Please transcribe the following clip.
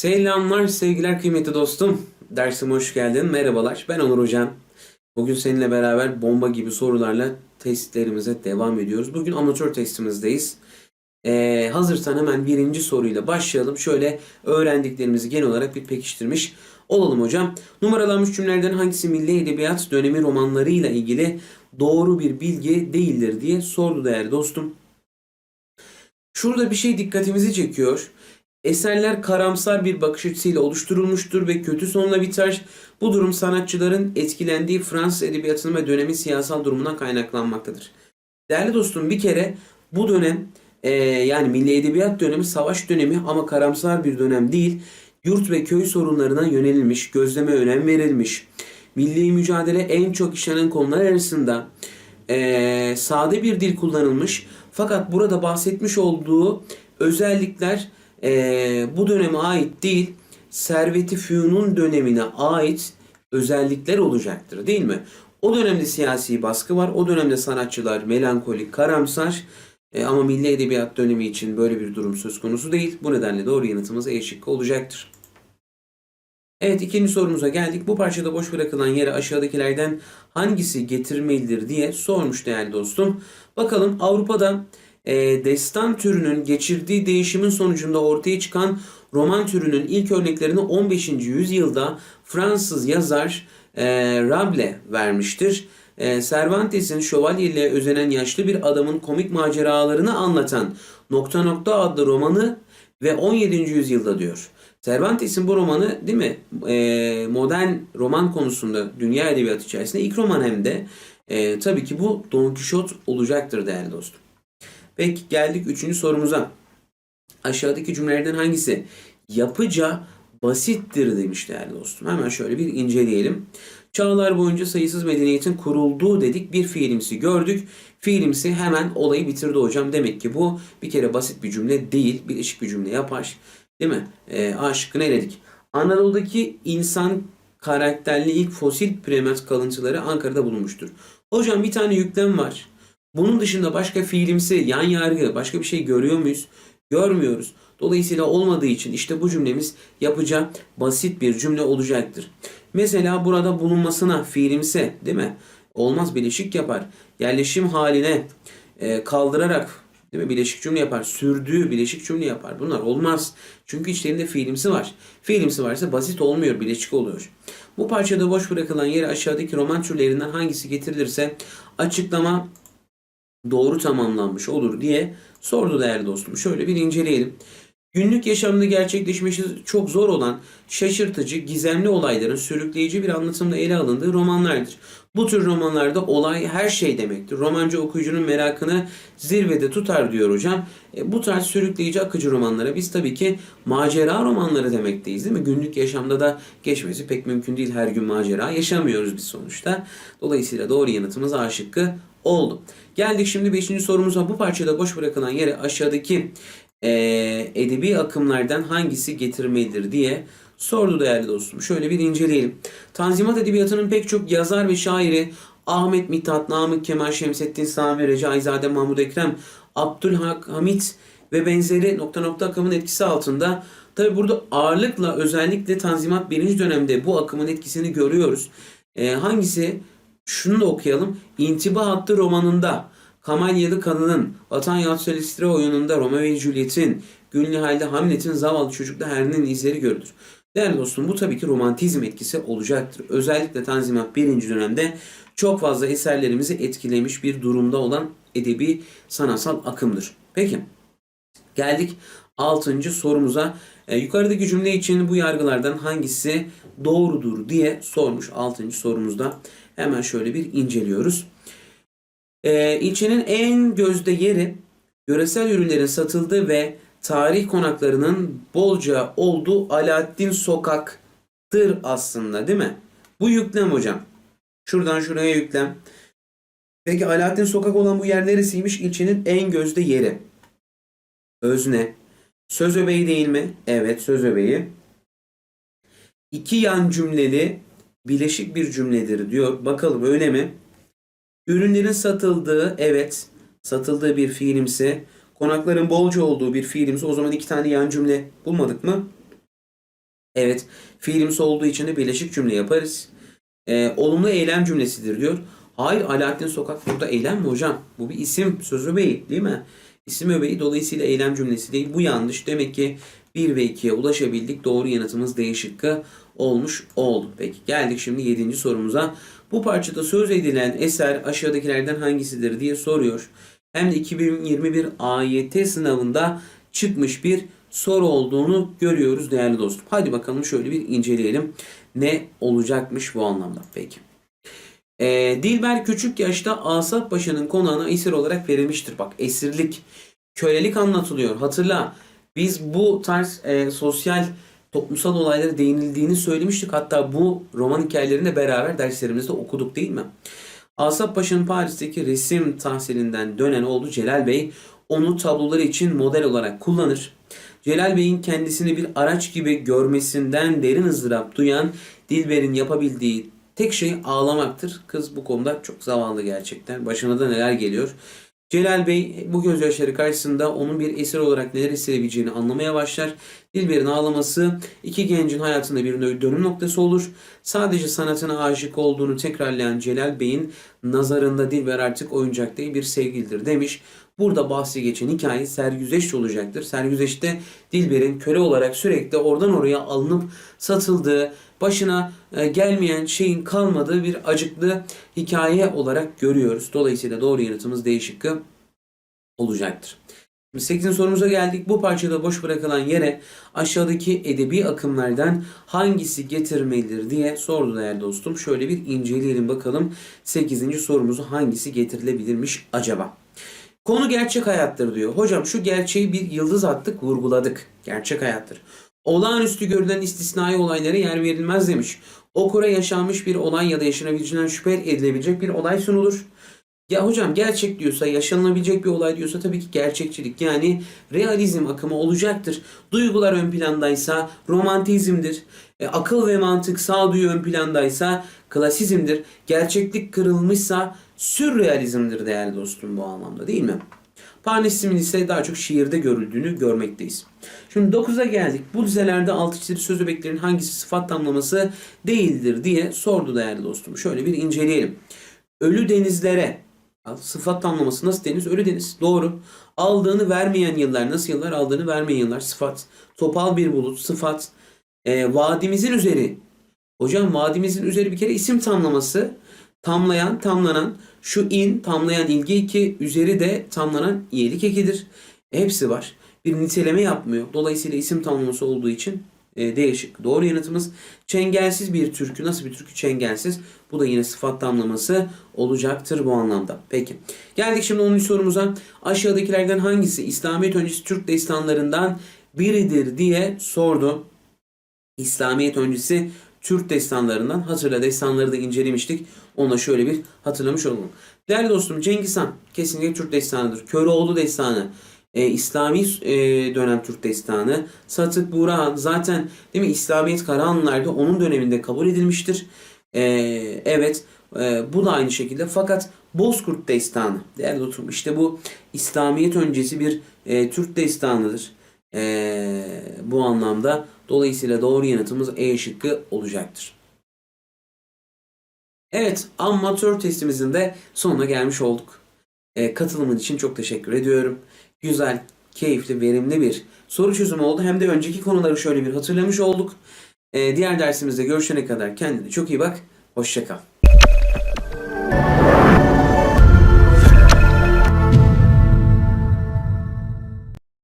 Selamlar sevgiler kıymetli dostum. Dersime hoş geldin. Merhabalar. Ben Onur Hocam. Bugün seninle beraber bomba gibi sorularla testlerimize devam ediyoruz. Bugün amatör testimizdeyiz. Ee, hazırsan hemen birinci soruyla başlayalım. Şöyle öğrendiklerimizi genel olarak bir pekiştirmiş olalım hocam. Numaralanmış cümlelerden hangisi milli edebiyat dönemi romanlarıyla ilgili doğru bir bilgi değildir diye sordu değerli dostum. Şurada bir şey dikkatimizi çekiyor. Eserler karamsar bir bakış açısıyla oluşturulmuştur ve kötü sonla biter. Bu durum sanatçıların etkilendiği Fransız edebiyatının ve dönemin siyasal durumundan kaynaklanmaktadır. Değerli dostum bir kere bu dönem e, yani milli edebiyat dönemi savaş dönemi ama karamsar bir dönem değil. Yurt ve köy sorunlarına yönelilmiş, gözleme önem verilmiş. Milli mücadele en çok işlenen konular arasında e, sade bir dil kullanılmış. Fakat burada bahsetmiş olduğu özellikler e, bu döneme ait değil, Servet-i Fünun dönemine ait özellikler olacaktır değil mi? O dönemde siyasi baskı var. O dönemde sanatçılar melankolik, karamsar. E, ama milli edebiyat dönemi için böyle bir durum söz konusu değil. Bu nedenle doğru yanıtımız E şıkkı olacaktır. Evet ikinci sorumuza geldik. Bu parçada boş bırakılan yere aşağıdakilerden hangisi getirmelidir diye sormuş değerli dostum. Bakalım Avrupa'da e, destan türünün geçirdiği değişimin sonucunda ortaya çıkan roman türünün ilk örneklerini 15. yüzyılda Fransız yazar e, Rabelais vermiştir. E, Cervantes'in şövalyeliğe özenen yaşlı bir adamın komik maceralarını anlatan Nokta Nokta adlı romanı ve 17. yüzyılda diyor. Cervantes'in bu romanı değil mi e, modern roman konusunda dünya edebiyatı içerisinde ilk roman hem de e, tabii ki bu Don Quixote olacaktır değerli dostum. Peki geldik üçüncü sorumuza. Aşağıdaki cümlelerden hangisi yapıca basittir demiş değerli dostum. Hemen şöyle bir inceleyelim. Çağlar boyunca sayısız medeniyetin kurulduğu dedik bir fiilimsi gördük. Fiilimsi hemen olayı bitirdi hocam. Demek ki bu bir kere basit bir cümle değil. Bir eşik bir cümle yapar. Değil mi? E, A şıkkını eledik. Anadolu'daki insan karakterli ilk fosil primat kalıntıları Ankara'da bulunmuştur. Hocam bir tane yüklem var. Bunun dışında başka fiilimsi, yan yargı, başka bir şey görüyor muyuz? Görmüyoruz. Dolayısıyla olmadığı için işte bu cümlemiz yapacağı basit bir cümle olacaktır. Mesela burada bulunmasına fiilimsi değil mi? Olmaz bileşik yapar. Yerleşim haline e, kaldırarak değil mi? Bileşik cümle yapar. Sürdüğü bileşik cümle yapar. Bunlar olmaz. Çünkü içlerinde fiilimsi var. Fiilimsi varsa basit olmuyor, bileşik oluyor. Bu parçada boş bırakılan yere aşağıdaki roman türlerinden hangisi getirilirse açıklama doğru tamamlanmış olur diye sordu değerli dostum. Şöyle bir inceleyelim. Günlük yaşamda gerçekleşmesi çok zor olan şaşırtıcı, gizemli olayların sürükleyici bir anlatımla ele alındığı romanlardır. Bu tür romanlarda olay her şey demektir. Romancı okuyucunun merakını zirvede tutar diyor hocam. E, bu tarz sürükleyici akıcı romanlara biz tabii ki macera romanları demekteyiz değil mi? Günlük yaşamda da geçmesi pek mümkün değil. Her gün macera yaşamıyoruz biz sonuçta. Dolayısıyla doğru yanıtımız A şıkkı oldu. Geldik şimdi 5. sorumuza. Bu parçada boş bırakılan yere aşağıdaki e, edebi akımlardan hangisi getirmelidir diye sordu değerli dostum. Şöyle bir inceleyelim. Tanzimat edebiyatının pek çok yazar ve şairi Ahmet Mithat, Namık Kemal, Şemsettin Sami, Recaizade, Mahmud Ekrem, Abdülhak Hamit ve benzeri nokta nokta akımın etkisi altında. Tabi burada ağırlıkla özellikle Tanzimat birinci dönemde bu akımın etkisini görüyoruz. E, hangisi? Şunu da okuyalım. İntiba hattı romanında Kamalyalı Kanı'nın Vatan Yatsı oyununda Romeo ve Juliet'in Gülnü halde Hamlet'in zavallı çocukta Herne'nin izleri görülür. Değerli dostum bu tabii ki romantizm etkisi olacaktır. Özellikle Tanzimat 1. dönemde çok fazla eserlerimizi etkilemiş bir durumda olan edebi sanatsal akımdır. Peki geldik 6. sorumuza. E, yukarıdaki cümle için bu yargılardan hangisi doğrudur diye sormuş 6. sorumuzda. Hemen şöyle bir inceliyoruz. E, ilçenin en gözde yeri yöresel ürünlerin satıldığı ve tarih konaklarının bolca olduğu Alaaddin Sokak'tır aslında değil mi? Bu yüklem hocam. Şuradan şuraya yüklem. Peki Alaaddin Sokak olan bu yer neresiymiş? İlçenin en gözde yeri. Özne. Söz öbeği değil mi? Evet söz öbeği. İki yan cümleli bileşik bir cümledir diyor. Bakalım öyle mi? Ürünlerin satıldığı evet satıldığı bir fiilimsi konakların bolca olduğu bir fiilimsi o zaman iki tane yan cümle bulmadık mı? Evet. Fiilimsi olduğu için de birleşik cümle yaparız. Ee, olumlu eylem cümlesidir diyor. Hayır Alaaddin Sokak burada eylem mi hocam? Bu bir isim söz öbeği değil mi? İsim öbeği dolayısıyla eylem cümlesi değil. Bu yanlış. Demek ki 1 ve 2'ye ulaşabildik. Doğru yanıtımız D şıkkı olmuş oldu. Peki geldik şimdi 7. sorumuza. Bu parçada söz edilen eser aşağıdakilerden hangisidir diye soruyor. Hem de 2021 AYT sınavında çıkmış bir soru olduğunu görüyoruz değerli dostum. Hadi bakalım şöyle bir inceleyelim. Ne olacakmış bu anlamda? Peki. Ee, Dilber küçük yaşta Asaf Paşa'nın konağına esir olarak verilmiştir. Bak esirlik, kölelik anlatılıyor. Hatırla biz bu tarz e, sosyal toplumsal olaylara değinildiğini söylemiştik. Hatta bu roman hikayelerini beraber derslerimizde okuduk değil mi? Asaf Paşa'nın Paris'teki resim tahsilinden dönen oğlu Celal Bey onu tabloları için model olarak kullanır. Celal Bey'in kendisini bir araç gibi görmesinden derin ızdırap duyan Dilber'in yapabildiği tek şey ağlamaktır. Kız bu konuda çok zavallı gerçekten. Başına da neler geliyor. Celal Bey bu gözyaşları karşısında onun bir esir olarak neler hissedebileceğini anlamaya başlar. Dilber'in ağlaması iki gencin hayatında bir dönüm noktası olur. Sadece sanatına aşık olduğunu tekrarlayan Celal Bey'in nazarında Dilber artık oyuncak değil bir sevgilidir demiş. Burada bahsi geçen hikaye sergüzeşt olacaktır. Sergüzeşte Dilber'in köle olarak sürekli oradan oraya alınıp satıldığı, başına e, gelmeyen şeyin kalmadığı bir acıklı hikaye olarak görüyoruz. Dolayısıyla doğru yanıtımız D şıkkı olacaktır. Şimdi 8. sorumuza geldik. Bu parçada boş bırakılan yere aşağıdaki edebi akımlardan hangisi getirmelidir diye sordu değerli dostum. Şöyle bir inceleyelim bakalım 8. sorumuzu hangisi getirilebilirmiş acaba? Konu gerçek hayattır diyor. Hocam şu gerçeği bir yıldız attık vurguladık. Gerçek hayattır. Olağanüstü görülen istisnai olaylara yer verilmez demiş. Okura yaşanmış bir olay ya da yaşanabileceğinden şüphe edilebilecek bir olay sunulur. Ya hocam gerçek diyorsa, yaşanılabilecek bir olay diyorsa tabii ki gerçekçilik yani realizm akımı olacaktır. Duygular ön plandaysa romantizmdir. E, akıl ve mantık sağduyu ön plandaysa klasizmdir. Gerçeklik kırılmışsa sürrealizmdir değerli dostum bu anlamda değil mi? Panisizmin ise daha çok şiirde görüldüğünü görmekteyiz. Şimdi 9'a geldik. Bu dizelerde altı çizili söz öbeklerin hangisi sıfat tamlaması değildir diye sordu değerli dostum. Şöyle bir inceleyelim. Ölü denizlere sıfat tamlaması nasıl deniz? Ölü deniz. Doğru. Aldığını vermeyen yıllar nasıl yıllar? Aldığını vermeyen yıllar sıfat. Topal bir bulut sıfat. E, vadimizin üzeri. Hocam vadimizin üzeri bir kere isim tamlaması. Tamlayan, tamlanan. Şu in tamlayan ilgi eki, üzeri de tamlanan iyilik ekidir. Hepsi var. Bir niteleme yapmıyor. Dolayısıyla isim tamlaması olduğu için e, değişik. Doğru yanıtımız çengelsiz bir türkü. Nasıl bir türkü? Çengelsiz. Bu da yine sıfat tamlaması olacaktır bu anlamda. Peki. Geldik şimdi 10. sorumuza. Aşağıdakilerden hangisi İslamiyet öncesi Türk destanlarından biridir diye sordu. İslamiyet öncesi Türk destanlarından hatırla destanları da incelemiştik. Ona şöyle bir hatırlamış olalım. Değerli dostum Cengiz Han kesinlikle Türk destanıdır. Köroğlu destanı e, İslami e, dönem Türk destanı. Satık Buğra zaten değil mi İslamiyet Karahanlılar'da onun döneminde kabul edilmiştir. E, evet e, bu da aynı şekilde fakat Bozkurt destanı değerli dostum işte bu İslamiyet öncesi bir e, Türk destanıdır. E, bu anlamda dolayısıyla doğru yanıtımız E şıkkı olacaktır. Evet, amatör testimizin de sonuna gelmiş olduk. E, katılımın için çok teşekkür ediyorum. Güzel, keyifli, verimli bir soru çözümü oldu. Hem de önceki konuları şöyle bir hatırlamış olduk. E, diğer dersimizde görüşene kadar kendine çok iyi bak. Hoşçakal.